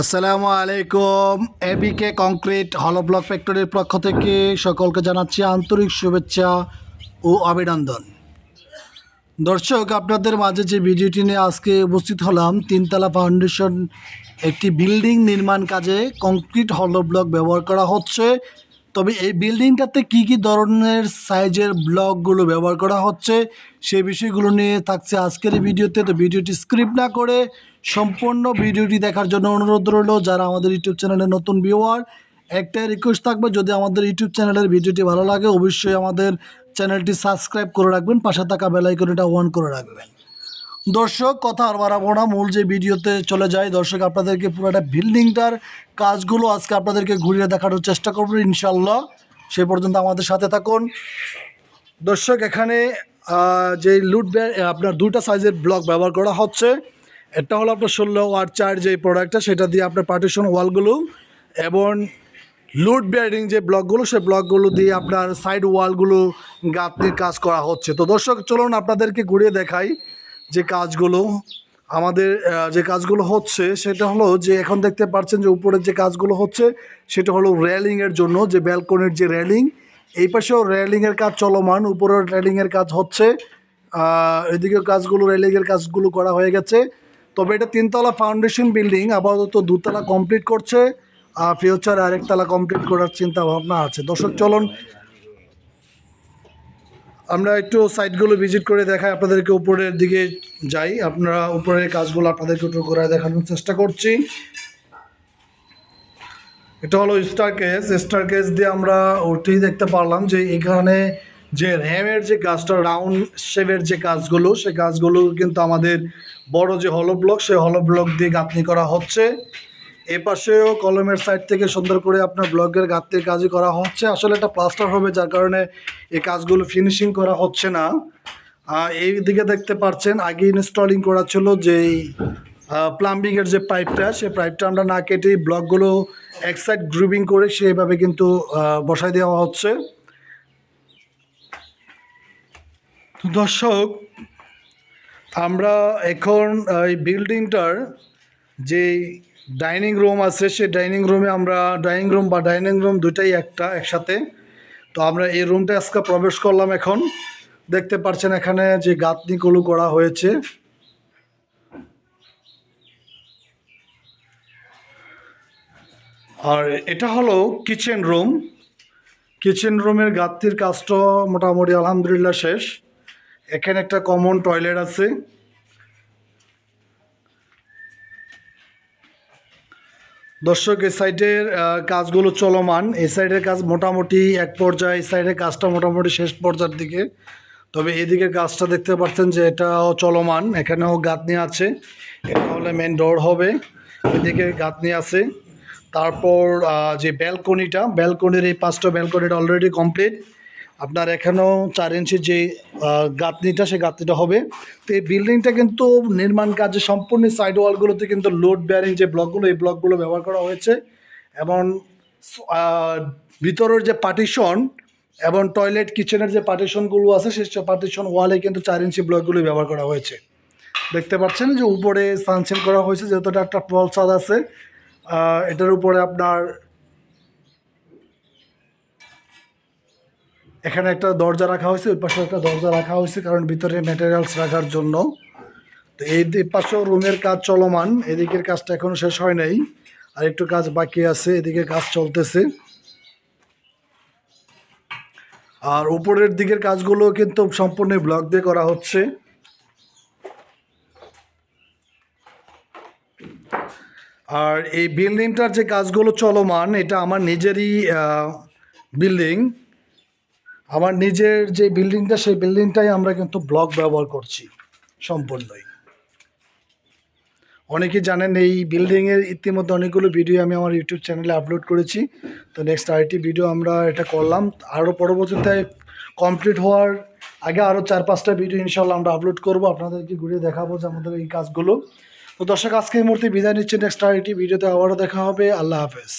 আসসালামু আলাইকুম। এবিকে কংক্রিট হলো ব্লক ফ্যাক্টরির পক্ষ থেকে সকলকে জানাচ্ছি আন্তরিক শুভেচ্ছা ও অভিনন্দন। দর্শক, আপনাদের মাঝে যে ভিডিওটি নিয়ে আজকে উপস্থিত হলাম, তিনতলা ফাউন্ডেশন একটি বিল্ডিং নির্মাণ কাজে কংক্রিট হলো ব্লক ব্যবহার করা হচ্ছে। তবে এই বিল্ডিংটাতে কি কি ধরনের সাইজের ব্লকগুলো ব্যবহার করা হচ্ছে সেই বিষয়গুলো নিয়ে থাকছে আজকের এই ভিডিওতে। তো ভিডিওটি স্ক্রিপ্ট না করে সম্পূর্ণ ভিডিওটি দেখার জন্য অনুরোধ রইল যারা আমাদের ইউটিউব চ্যানেলে নতুন ভিউয়ার, একটাই রিকোয়েস্ট থাকবে, যদি আমাদের ইউটিউব চ্যানেলের ভিডিওটি ভালো লাগে, অবশ্যই আমাদের চ্যানেলটি সাবস্ক্রাইব করে রাখবেন, পাশে থাকা বেলাইকনটা অন করে রাখবেন। দর্শক, কথা আর বাড়াবো না। মূল যে ভিডিওতে চলে যায় দর্শক, আপনাদেরকে পুরোটা বিল্ডিংটার কাজগুলো আজকে আপনাদেরকে ঘুরিয়ে দেখানোর চেষ্টা করব ইনশাল্লাহ সে পর্যন্ত আমাদের সাথে থাকুন। দর্শক, এখানে যে লুট আপনার দুটা সাইজের ব্লক ব্যবহার করা হচ্ছে। একটা হলো আপনার ষোলো ওয়াট চার যে প্রোডাক্টটা সেটা দিয়ে আপনার পার্টিশন ওয়ালগুলো এবং লুট বেয়ারিং যে ব্লকগুলো সেই ব্লকগুলো দিয়ে আপনার সাইড ওয়ালগুলো গাঁথনির কাজ করা হচ্ছে। তো দর্শক, চলুন আপনাদেরকে ঘুরিয়ে দেখাই। যে কাজগুলো আমাদের যে কাজগুলো হচ্ছে সেটা হলো যে এখন দেখতে পাচ্ছেন যে উপরের যে কাজগুলো হচ্ছে সেটা হলো রেলিংয়ের জন্য যে ব্যালকনির যে রেলিং এই পাশেও রেলিংয়ের কাজ চলমান উপরের রেলিংয়ের কাজ হচ্ছে আহ, এদিকেও কাজগুলো রেলিংয়ের কাজগুলো করা হয়ে গেছে। তবে এটা তিনতলা ফাউন্ডেশন বিল্ডিং আপাতত দুতলা কমপ্লিট করছে ফিউচার আরেকতলা কমপ্লিট করার চিন্তা ভাবনা আছে। দর্শক চলুন আমরা একটু সাইটগুলো ভিজিট করে দেখাই, আপনাদেরকে উপরের দিকে যাই। আপনারা উপরের কাজগুলো আপনাদেরকে একটু করে দেখানোর চেষ্টা করছি। এটা হলো স্টার কেস স্টার কেস দিয়ে আমরা উঠেই দেখতে পারলাম যে এখানে যে র্যামের যে কাজটা রাউন্ড শেপের যে কাজগুলো সে কাজগুলো কিন্তু আমাদের বড় যে হলো ব্লক সেই হলো ব্লক দিয়ে গাঁথনি করা হচ্ছে। এ পাশেও কলমের সাইড থেকে সুন্দর করে আপনার ব্লকের গাঁথনির কাজই করা হচ্ছে। আসলে এটা প্লাস্টার হবে, যার কারণে এই কাজগুলো ফিনিশিং করা হচ্ছে না। এই দিকে দেখতে পাচ্ছেন, আগে ইনস্টলিং করা ছিল যেই প্লাম্বিংয়ের যে পাইপটা সেই পাইপটা আমরা না কেটে ব্লকগুলো এক সাইড গ্রুপিং করে সেইভাবে কিন্তু বসাই দেওয়া হচ্ছে। দর্শক, আমরা এখন এই বিল্ডিংটার যে ডাইনিং রুম আছে, সেই ডাইনিং রুমে আমরা ডাইনিং রুম বা ডাইনিং রুম দুটাই একটা, একসাথে। তো আমরা এই রুমটা আজকে প্রবেশ করলাম এখন। দেখতে পাচ্ছেন এখানে যে গাঁথনিগুলো করা হয়েছে। আর এটা হলো কিচেন রুম। কিচেন রুমের গাঁথনির কাজটা মোটামুটি আলহামদুলিল্লাহ শেষ। এখানে একটা কমন টয়লেট আছে। দর্শক, এই সাইডের কাজগুলো চলমান। এই সাইডের কাজ মোটামুটি এক পর্যায়ে, এই সাইডের কাজটা মোটামুটি শেষ পর্যায়ের দিকে। তবে এদিকে কাজটা দেখতে পাচ্ছেন যে এটাও চলমান। এখানেও গাঁথনি আছে। এটা হলে মেন ডোর হবে। এদিকে গাঁথনি আছে। তারপর যে ব্যালকনিটা ব্যালকনির এই পাঁচটা ব্যালকনিটা অলরেডি কমপ্লিট আপনার এখানেও চার ইঞ্চি যে গাঁথনিটা সেই গাঁথনিটা হবে। তো এই বিল্ডিংটা কিন্তু নির্মাণ কাজে সম্পূর্ণ সাইড ওয়ালগুলোতে কিন্তু লোড বেয়ারিং যে ব্লকগুলো এই ব্লকগুলো ব্যবহার করা হয়েছে। এবং ভিতরের যে পার্টিশন এবং টয়লেট কিচেনের যে পার্টিশনগুলো আছে সেই পার্টিশন ওয়ালে কিন্তু চার ইঞ্চি ব্লকগুলো ব্যবহার করা হয়েছে। দেখতে পাচ্ছেন যে উপরে সানসেল করা হয়েছে, যেহেতু এটা একটা ফল ছাদ আছে। এটার উপরে আপনার এখানে একটা দরজা রাখা হয়েছে, ওই পাশে একটা দরজা রাখা হয়েছে, কারণ ভিতরে ম্যাটেরিয়ালস রাখার জন্য। তো এই পাশেও রুমের কাজ চলমান, এদিকের কাজটা এখনও শেষ হয় নাই। আর একটু কাজ বাকি আছে, এদিকে কাজ চলতেছে। আর উপরের দিকের কাজগুলো কিন্তু সম্পূর্ণ ব্লক দিয়ে করা হচ্ছে। আর এই বিল্ডিংটার যে কাজগুলো চলমান, এটা আমার নিজেরই বিল্ডিং আমার নিজের যে বিল্ডিংটা সেই বিল্ডিংটাই আমরা কিন্তু ব্লক ব্যবহার করছি সম্পূর্ণই। অনেকে জানেন এই বিল্ডিংয়ের ইতিমধ্যে অনেকগুলো ভিডিও আমি আমার ইউটিউব চ্যানেলে আপলোড করেছি। তো নেক্সট আরেকটি ভিডিও আমরা এটা করলাম। আরও পরবর্তীতে কমপ্লিট হওয়ার আগে আরও চার, পাঁচটা ভিডিও ইনশাল্লাহ আমরা আপলোড করব। আপনাদেরকে ঘুরিয়ে দেখাবো যে আমাদের এই কাজগুলো। তো দর্শক, আজকে এই মুহূর্তে বিদায় নিচ্ছে। নেক্সট আরেকটি ভিডিওতে আবারও দেখা হবে। আল্লাহ হাফেজ।